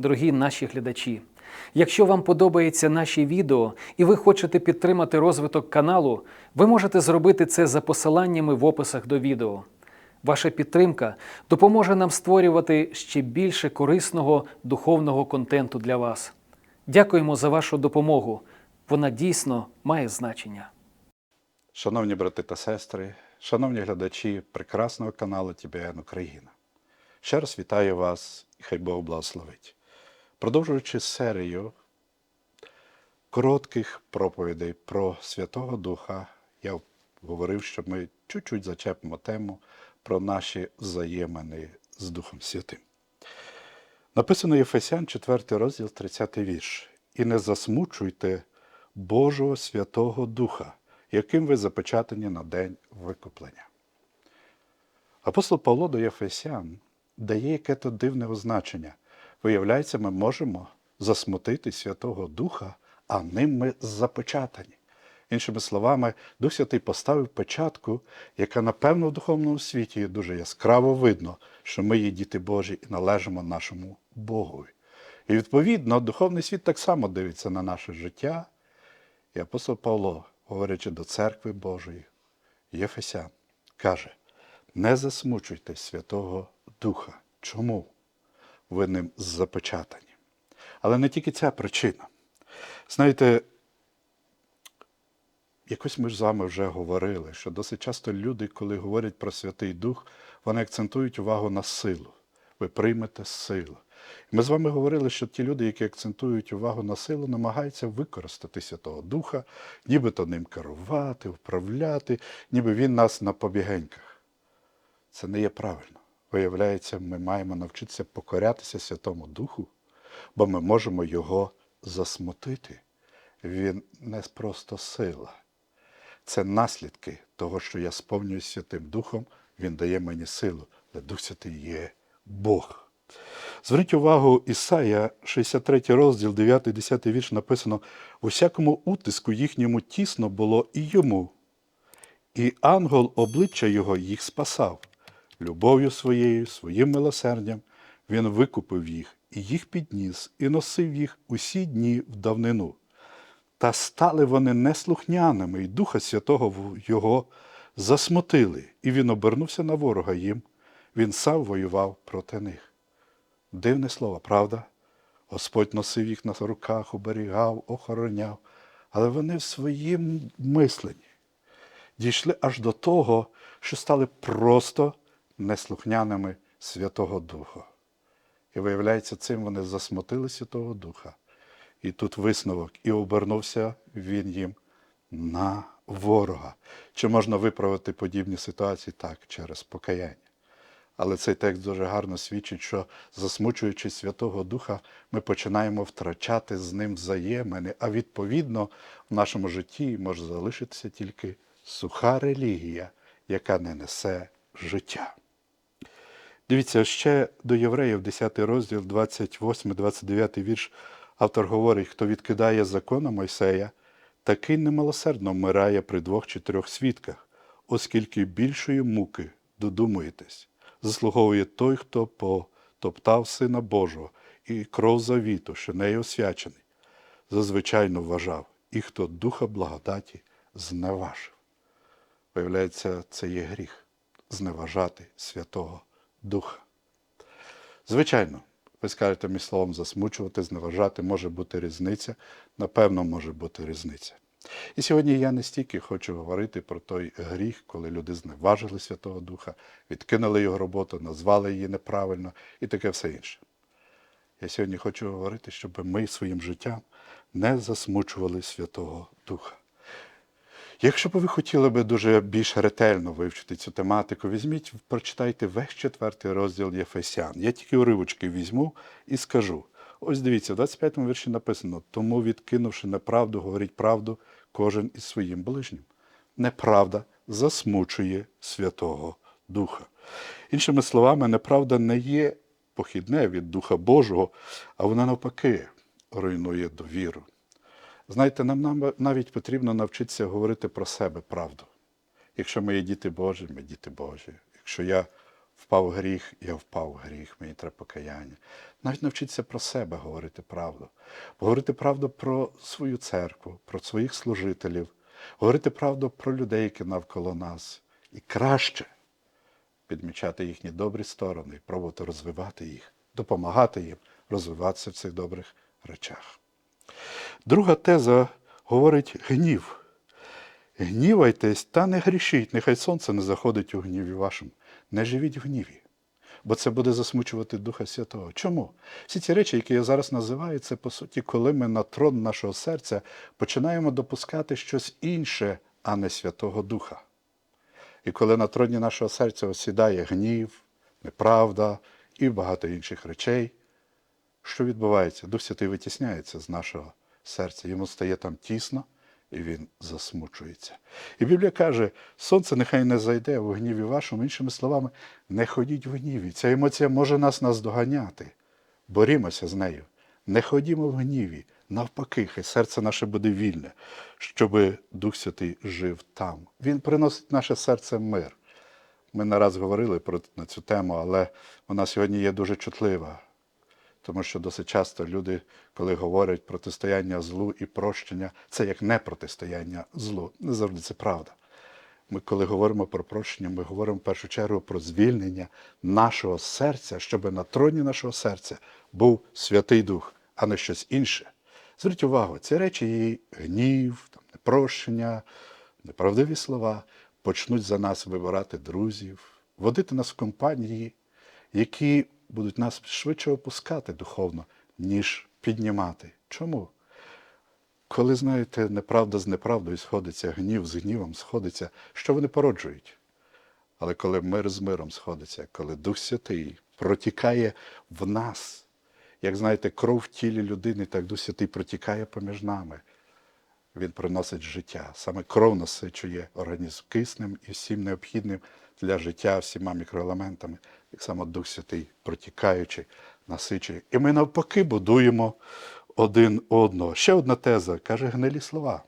дорогі наші глядачі. Якщо вам подобається наші відео і ви хочете підтримати розвиток каналу, ви можете зробити це за посиланнями в описах до відео. Ваша підтримка допоможе нам створювати ще більше корисного духовного контенту для вас. Дякуємо за вашу допомогу. Вона дійсно має значення. Шановні брати та сестри, шановні глядачі прекрасного каналу TBN Україна. Ще раз вітаю вас і хай Бог благословить. Продовжуючи серію коротких проповідей про Святого Духа, я говорив, що ми чуть-чуть зачепимо тему про наші взаємини з Духом Святим. Написано Єфесян, 4 розділ, 30 вірш. І не засмучуйте Божого Святого Духа, яким ви запечатані на день викуплення. Апостол Павло до Єфесян дає яке то дивне означення. Виявляється, ми можемо засмутити Святого Духа, а ним ми запечатані. Іншими словами, Дух Святий поставив печатку, яка, напевно, в духовному світі дуже яскраво видно, що ми є діти Божі і належимо нашому Богові. І відповідно, духовний світ так само дивиться на наше життя. І апостол Павло, говорячи до церкви Божої, Єфесян, каже: не засмучуйте Святого Духа. Чому? Ви ним запечатані. Але не тільки ця причина. Знаєте, якось ми ж з вами вже говорили, що досить часто люди, коли говорять про Святий Дух, вони акцентують увагу на силу. Ви приймете силу. Ми з вами говорили, що ті люди, які акцентують увагу на силу, намагаються використати Святого Духа, нібито ним керувати, вправляти, ніби він нас на побігеньках. Це не є правильно. Виявляється, ми маємо навчитися покорятися Святому Духу, бо ми можемо його засмутити. Він не просто сила. Це наслідки того, що я сповнююсь Святим Духом, Він дає мені силу, але Дух Святий є Бог. Зверніть увагу, Ісая, 63 розділ, 9-10 вірш написано: у всякому утиску їхньому тісно було і йому, і ангел обличчя його їх спасав. Любов'ю своєю, своїм милосердям він викупив їх, і їх підніс, і носив їх усі дні в давнину. Та стали вони неслухняними, і Духа Святого його засмутили, і він обернувся на ворога їм, він сам воював проти них. Дивне слово, правда? Господь носив їх на руках, оберігав, охороняв, але вони в своїм мисленні дійшли аж до того, що стали просто неслухняними Святого Духа. І виявляється, цим вони засмутили Святого Духа. І тут висновок, і обернувся він їм на ворога. Чи можна виправити подібні ситуації? Так, через покаяння. Але цей текст дуже гарно свідчить, що, засмучуючи Святого Духа, ми починаємо втрачати з ним взаємини, а відповідно в нашому житті може залишитися тільки суха релігія, яка не несе життя. Дивіться, ще до євреїв, 10 розділ, 28-29 вірш, автор говорить, хто відкидає закона Мойсея, такий немилосердно вмирає при двох чи трьох свідках, оскільки більшої муки, додумуєтесь, заслуговує той, хто потоптав Сина Божого і кров завіту, що нею освячений, зазвичайно вважав, і хто духа благодаті зневажив. Виявляється, це є гріх зневажати Святого Духа. Звичайно, ви скажете між словом засмучувати, зневажати, може бути різниця, напевно, може бути різниця. І сьогодні я не стільки хочу говорити про той гріх, коли люди зневажили Святого Духа, відкинули його роботу, назвали її неправильно і таке все інше. Я сьогодні хочу говорити, щоб ми своїм життям не засмучували Святого Духа. Якщо б ви хотіли би дуже більш ретельно вивчити цю тематику, візьміть, прочитайте весь четвертий розділ Єфесян. Я тільки уривочки візьму і скажу. Ось дивіться, в 25-му вірші написано: тому, відкинувши неправду, говоріть правду кожен із своїм ближнім. Неправда засмучує Святого Духа. Іншими словами, неправда не є похідне від Духа Божого, а вона навпаки руйнує довіру. Знаєте, нам, навіть потрібно навчитися говорити про себе правду. Якщо є діти Божі, ми діти Божі. Якщо я впав в гріх, я впав в гріх, мені треба покаяння. Навіть навчитися про себе говорити правду, говорити правду про свою церкву, про своїх служителів, говорити правду про людей, які навколо нас. І краще підмічати їхні добрі сторони, пробувати розвивати їх, допомагати їм розвиватися в цих добрих речах. Друга теза говорить гнів. Гнівайтесь та не грішіть, нехай сонце не заходить у гніві вашому. Не живіть в гніві, бо це буде засмучувати Духа Святого. Чому? Всі ці речі, які я зараз називаю, це по суті, коли ми на трон нашого серця починаємо допускати щось інше, а не Святого Духа. І коли на троні нашого серця осідає гнів, неправда і багато інших речей, що відбувається? Дух Святий витісняється з нашого серця. Йому стає там тісно, і він засмучується. І Біблія каже: сонце нехай не зайде в гніві вашому, іншими словами, не ходіть в гніві. Ця емоція може нас наздоганяти. Борімося з нею. Не ходімо в гніві. Навпаки, хай серце наше буде вільне, щоб Дух Святий жив там. Він приносить наше серце мир. Ми не раз говорили про на цю тему, але вона сьогодні є дуже чутлива. Тому що досить часто люди, коли говорять протистояння злу і прощення, це як не протистояння злу. Не завжди це правда. Ми, коли говоримо про прощення, ми говоримо в першу чергу про звільнення нашого серця, щоб на троні нашого серця був Святий Дух, а не щось інше. Зверніть увагу, ці речі її гнів, там, непрощення, неправдиві слова почнуть за нас вибирати друзів, водити нас в компанії, які будуть нас швидше опускати духовно, ніж піднімати. Чому? Коли, знаєте, неправда з неправдою сходиться, гнів з гнівом сходиться, що вони породжують? Але коли мир з миром сходиться, коли Дух Святий протікає в нас, як знаєте, кров в тілі людини, так Дух Святий протікає поміж нами. Він приносить життя. Саме кров насичує організм киснем і всім необхідним для життя, всіма мікроелементами. Так само Дух Святий, протікаючи, насичує. І ми навпаки будуємо один одного. Ще одна теза каже гнилі слова.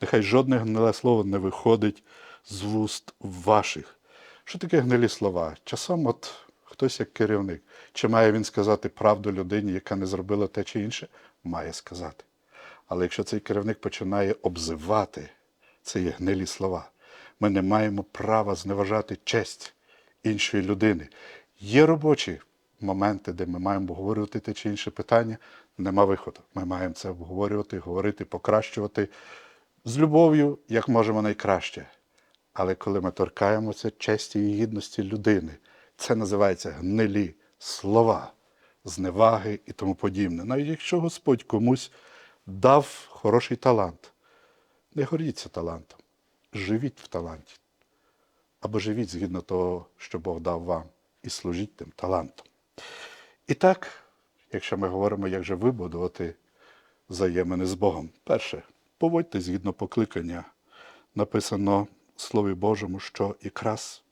Нехай жодне гниле слово не виходить з вуст ваших. Що таке гнилі слова? Часом от хтось як керівник. Чи має він сказати правду людині, яка не зробила те чи інше? Має сказати. Але якщо цей керівник починає обзивати, це є гнилі слова. Ми не маємо права зневажати честь іншої людини. Є робочі моменти, де ми маємо обговорювати те чи інше питання, нема виходу. Ми маємо це обговорювати, говорити, покращувати з любов'ю, як можемо найкраще. Але коли ми торкаємося честі і гідності людини, це називається гнилі слова, зневаги і тому подібне. Навіть якщо Господь комусь дав хороший талант, не гордіться талантом, живіть в таланті. Або живіть згідно того, що Бог дав вам, і служіть тим талантом. І так, якщо ми говоримо, як же вибудувати взаємини з Богом. Перше, поводьте згідно покликання. Написано в Слові Божому, що якраз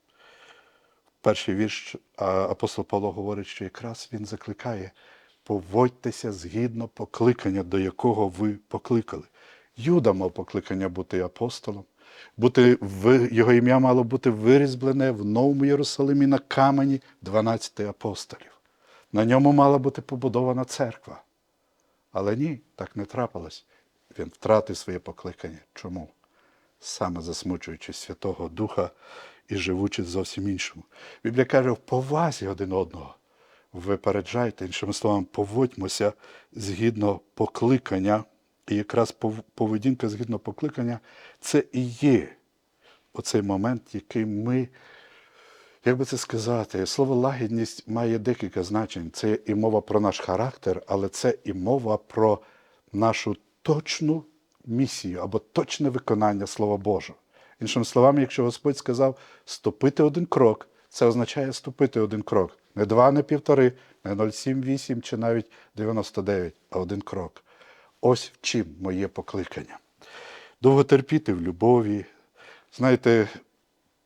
перший вірш апостол Павло говорить, що якраз він закликає поводьтеся згідно покликання, до якого ви покликали. Юда мав покликання бути апостолом, бути його ім'я мало бути вирізблене в Новому Єрусалимі на камені 12 апостолів. На ньому мала бути побудована церква. Але ні, так не трапилось. Він втратив своє покликання. Чому? Саме засмучуючи Святого Духа і живучи зовсім іншому. Біблія каже, в повазі один одного. Випереджайте, іншими словами, поводьмося згідно покликання. І якраз пов- поведінка згідно покликання це і є оцей момент, який ми, як би це сказати, слово лагідність має декілька значень. Це і мова про наш характер, але це і мова про нашу точну місію або точне виконання Слова Божого. Іншими словами, якщо Господь сказав ступити один крок, це означає ступити один крок. Не два, не півтори, не 0,7, 8 чи навіть 99, а один крок. Ось в чим моє покликання. Довго терпіти в любові. Знаєте,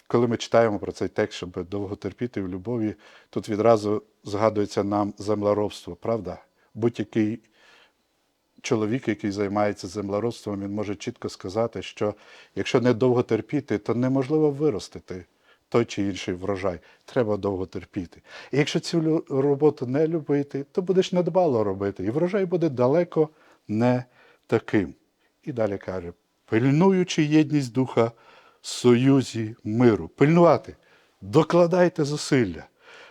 коли ми читаємо про цей текст, щоб довго терпіти в любові, тут відразу згадується нам землеробство, правда? Будь-який чоловік, який займається землеробством, він може чітко сказати, що якщо не довго терпіти, то неможливо виростити той чи інший врожай. Треба довго терпіти. І якщо цю роботу не любити, то будеш недбало робити, і врожай буде далеко не таким. І далі каже: пильнуючи єдність духа в союзі миру, пильнувати, докладайте зусилля,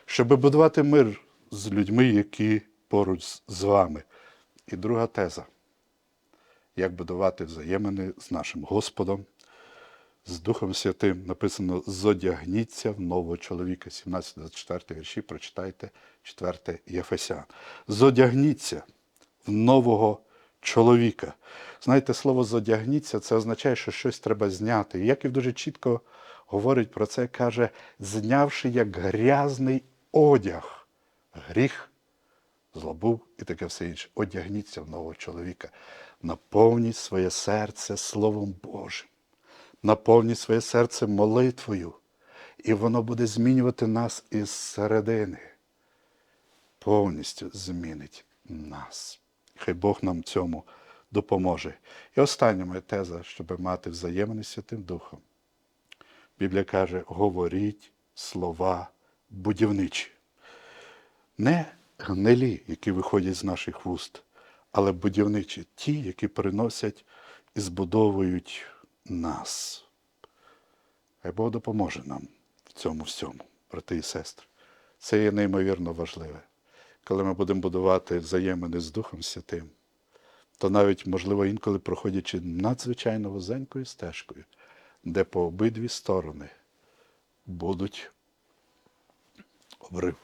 щоб будувати мир з людьми, які поруч з- вами. І друга теза як будувати взаємини з нашим Господом, з Духом Святим. Написано Зодягніться в нового чоловіка. 17-24 вірші, прочитайте 4 Єфесян. Зодягніться в нового чоловіка. Знаєте, слово зодягніться це означає, що щось треба зняти. І Яків дуже чітко говорить про це, каже, знявши як грязний одяг, гріх злобу і таке все інше. Одягніться в нового чоловіка. Наповніть своє серце Словом Божим. Наповніть своє серце молитвою. І воно буде змінювати нас із середини. Повністю змінить нас. Хай Бог нам цьому допоможе. І остання моя теза, щоб мати взаємини з Святим Духом. Біблія каже: говоріть слова будівничі не гнилі, які виходять з наших вуст, але будівничі, ті, які приносять і збудовують нас. Хай Бог допоможе нам в цьому всьому, брати і сестри. Це є неймовірно важливе. Коли ми будемо будувати взаємини з Духом Святим, то навіть, можливо, інколи проходячи надзвичайно вузенькою стежкою, де по обидві сторони будуть обрив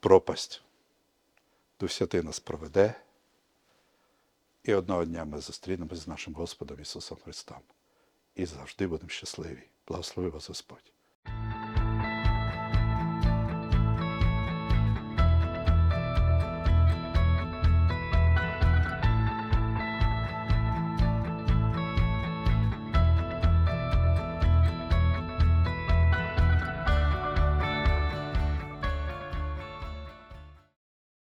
пропасть. Дух Святий нас проведе, і одного дня ми зустрінемось з нашим Господом Ісусом Христом. І завжди будемо щасливі. Благослови вас Господь.